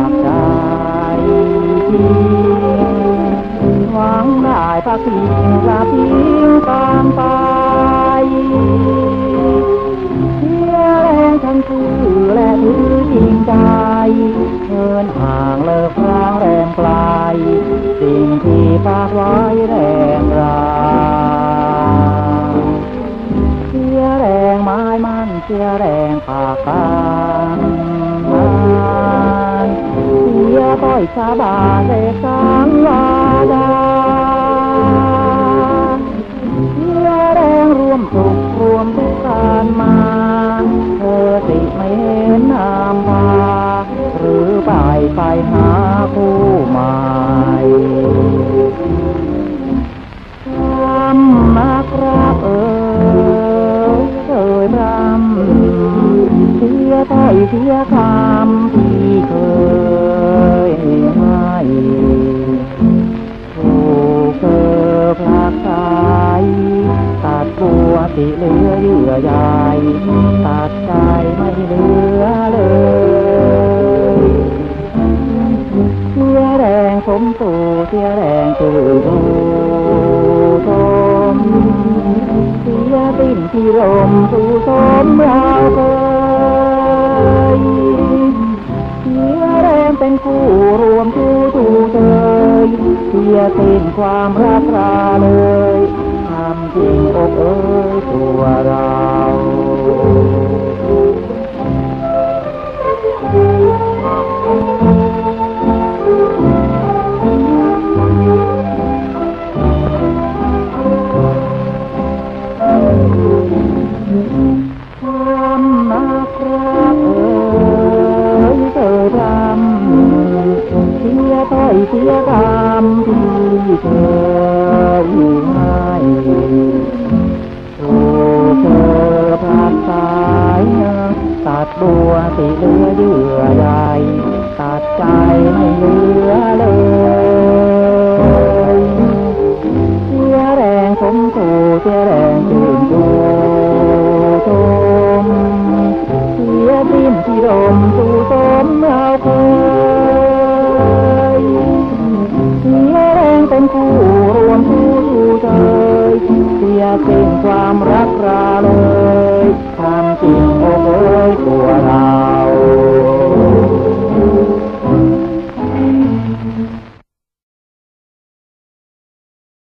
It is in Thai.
ากใจหวังได้พักพิงกระพิงตามไปเสียแรงทั้งคือและถือจริงใจเงินห่างเลิกร้างแรงไกลสิ่งที่ฝากไว้แรงราเสียแรงไม้มันเสียแรงปากกันมัน เสียต้อยชาบานเสกสังวาดาเสียแรงรวมสุขรวมทุกการมาเธอสิดไม่เห็นนามพาหรือไปไปหาคู่ใหม่รำมากรักเอ่ยเอ่ยรำเสียถ้อยเสียคำที่เคย ยให้ถูกเธอพลากสายตัดบัวติเหลือเยื่อใยตัดใจไม่เหลือเลยเสียแรงสมสู่เสียแรงคือดูทมเสียสิ้นที่ลมสู่สมเราเคย เป็นคู่รวมคู่ตูเธยเสียสิ้นความรักราเลยทำจริงอกเอ้ยตัวเรา เสียรามที่เคยให้โอ้เธอพลาดสายตัดบัวสิเหลือเยื่อใยตัดใจไม่เหลือเลย take